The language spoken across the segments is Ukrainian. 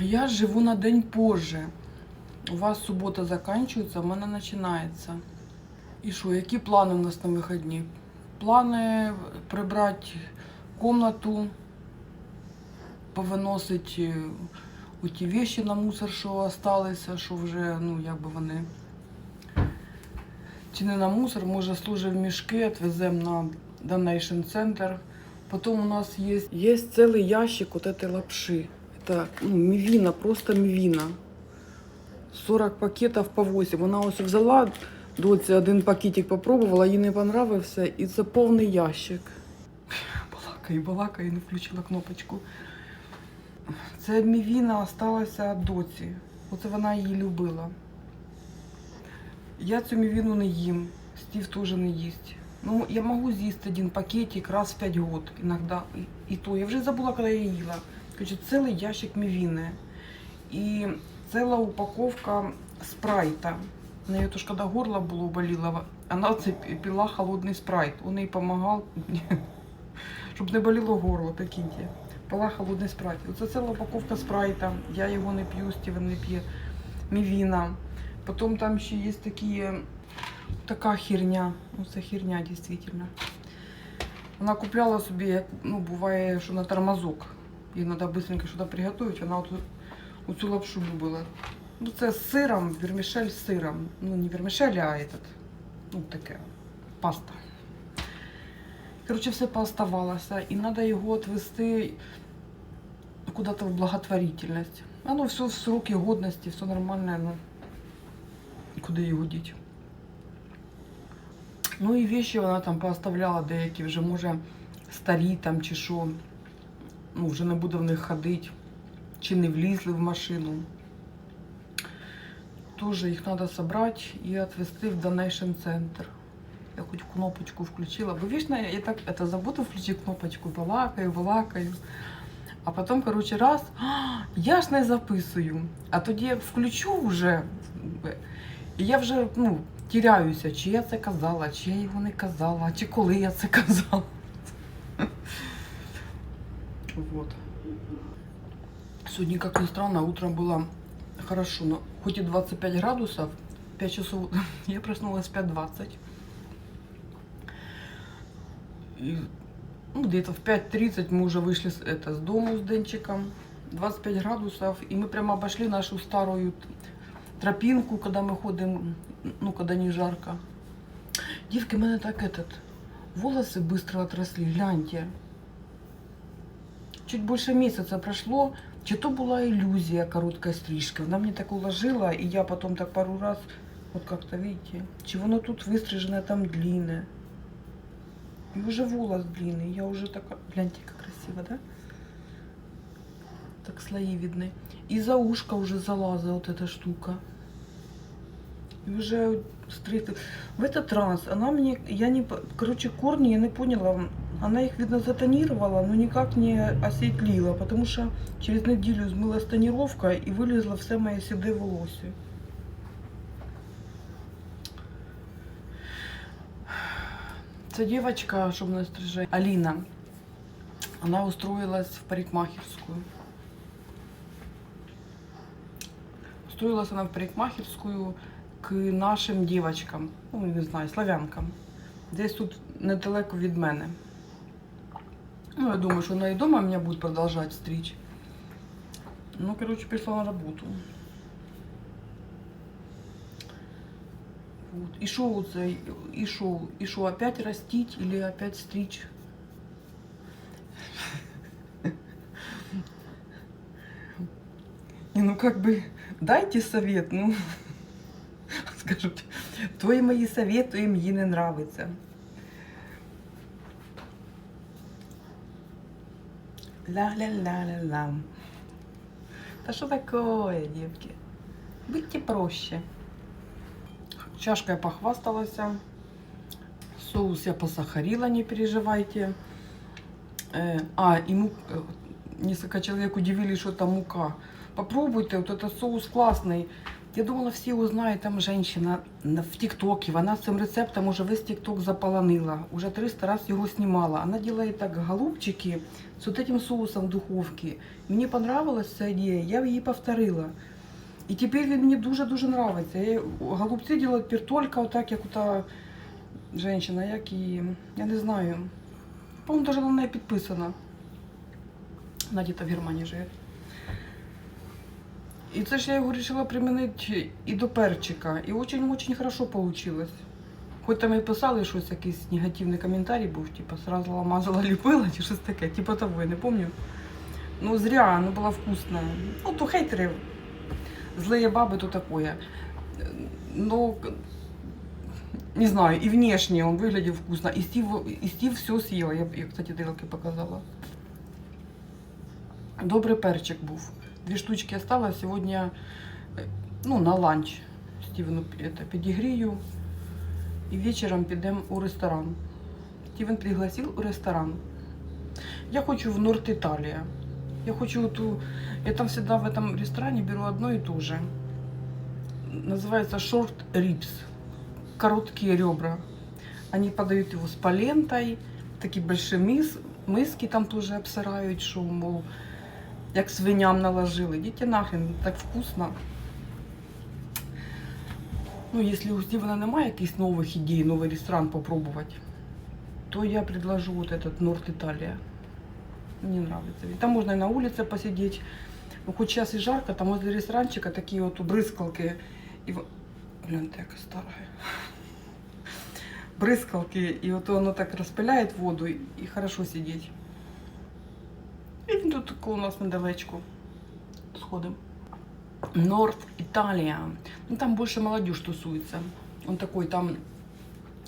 Я живу на день позже. У вас субота закінчується, у мене починається. І що, які плани у нас на вихідні? Плани прибрати комнату, повиносити у ті вещи на мусор, що залишилися, що вже, ну, якби вони. Чи не на мусор, може, служить в мішки, відвеземо на Donation Center. Потом у нас есть, есть целый ящик этой лапши. Это ну, мивина, просто мивина. 40 пакетів по 8. Вона ось взяла, доці один пакетик попробувала, їй не понравився, і це повний ящик. Балакаю, балакаю, не включила кнопочку. Це мівіна осталася доці. Оце вона її любила. Я цю мівіну не їм, Стів теж не їсть. Ну, я можу з'їсти один пакетик раз в 5 год, иногда. І, і то. Я вже забула, коли я їла. Короче, цілий ящик мівіни. І ціла упаковка спрайта. У неї то ж, коли горло було боліло, вона це пила холодний спрайт. Он їй допомагав, щоб не боліло горло, прикиньте. Пила холодний спрайт. Оце ціла упаковка спрайта. Я його не п'ю, Стівен не п'є. Мівіна. Потім там ще є такі, така херня. Ну, це херня, дійсно. Вона купляла собі, ну, буває, що на тормозок. Їй треба швидко щось приготувати, вона от, оцю лапшу любила. Ну, це з сиром, вермішель з сиром. Ну, не вермішель, а этот, ну, таке, паста. Коротше, все пооставалося. І треба його відвести куди-то в благотворительність. Оно все в сроки годності, все нормально, ну, куди його діть. Ну і вещи вона там пооставляла деякі, вже може старі там чи що. Ну, вже не буде в них ходити, чи не влізли в машину. Тоже їх треба зібрати і відвести в Donation Center. Я хоч кнопочку включила. Бо вічно я так это, забуду включити кнопочку, балакаю, балакаю. А потім, коротше, раз, «А, я ж не записую. А тоді як включу вже, і я вже ну, тіряюся, чи я це казала, чи я його не казала, чи коли я це казала Вот. Сегодня, как ни странно, утром было хорошо, но хоть и 25 градусов, 5 часов, я проснулась в 5.20. И, ну, где-то в 5.30 мы уже вышли с, это, с дому с Денчиком. 25 градусов, и мы прямо обошли нашу старую т- тропинку, когда мы ходим, ну, когда не жарко. Девки, у меня так этот, волосы быстро отросли, гляньте. Чуть больше месяца прошло, чи то була ілюзія короткої стрижки. Вона мені так уложила, і я потом так пару раз, вот как-то, видите, чи воно тут вистрижене, там длинне. И уже волос длинный, я уже такая, гляньте, как красиво, да? Так слои видны. И за ушко уже залаза вот эта штука. И уже стриг... В этот раз она мне, я не, по- короче, корни я не поняла, она их, видно, затонировала, но никак не осветлила, потому что через неделю змылась тонировка и вылезло все мои седые волосы. Це девочка, щоб не стриже, Аліна. Вона устроилась в парикмахерскую. Устроилась она в парикмахерскую к нашим девочкам, ну, не знаю, славянкам. Десь тут недалеко від мене. Ну, я думаю, що вона і дома мене буде продовжувати стричь. Ну, короче, пришла на работу. Вот. И шо це, і шо, і шо, опять растить или опять стричь? Не, ну как бы, дайте совет, ну. Скажуть, твої мої совети їм їй не нравиться. Ла-ля-ля-ля-ла. Да что такое, девки? Будьте проще. Чашка я похвасталась. Соус я посахарила, не переживайте. Э, а, и му... э, несколько человек удивились, что это мука. Попробуйте, вот этот соус классный. Я думала, всі узнають, там женщина в ТикТоке, вона цим рецептом уже весь ТикТок заполонила, уже 300 раз його знімала. Вона делает так голубчики з вот соусом в духовці. Мені понравилась ця ідея, я її повторила. І тепер він мені дуже-дуже нравиться. Я, голубці делают тепер тільки отак, як ота женщина, як і, я не знаю. По-моєму, навіть на неї підписана. Вона десь в Германії живе. І це ж я його вирішила примінити і до перчика. І дуже-дуже хорошо получилось. Хоч там і писали щось, якийсь негативний коментарій був, типу, сразу ламазала, ліпила, чи щось таке, типу того, я не пам'ятаю. Ну, зря, оно было вкусное. Ну, то хейтеры, злые бабы, то такое. Но, к- не знаю, и внешне он выглядел вкусно. И Стив, и Стив все съел. Я, я, кстати, тарелки показала. Добрий перчик був. Дві штучки осталось. Сегодня, э, ну, на ланч Стивену это, підігрію. І вечором підемо у ресторан. Стивен пригласил у ресторан. Я хочу в Норт Италия. Я хочу ту... Я там всегда в этом ресторане беру одно и то же. Называется short ribs. Короткие ребра. Они подают его с полентой. Такие большие мис... миски там тоже обсирают, що, мол, як свиням наложили. Идите нахрен, так вкусно. Ну, если у Стивена немає якихось нових ідей, новий ресторан попробувати, то я предложу вот этот Норт Италия. Мне нравится. Там можно и на улице посидеть. Ну, хоть сейчас и жарко, там возле ресторанчика такие вот брызгалки. И... Блин, ты яка старая. Брызгалки, и вот оно так распыляет воду, и хорошо сидеть. И він тут тако у нас недалечко. Сходим. Норт Италия. Ну, там больше молодежь тусуется. Он такой там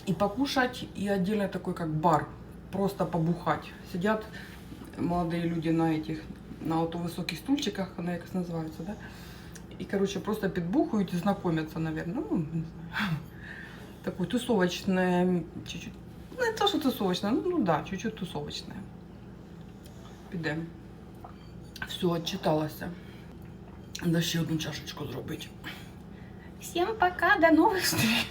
и покушать, и отдельно такой как бар. Просто побухать. Сидят молодые люди на этих, на вот высоких стульчиках, она якось называется, да? И, короче, просто підбухають і знакомятся, наверное. Ну, не знаю. Такое тусовочное, чуть-чуть. Ну, не то, что тусовочное, ну, ну да, чуть-чуть тусовочное. Підемо. Все, отчиталася. Надо ще одну чашечку зробити. Всім пока, до нових встреч.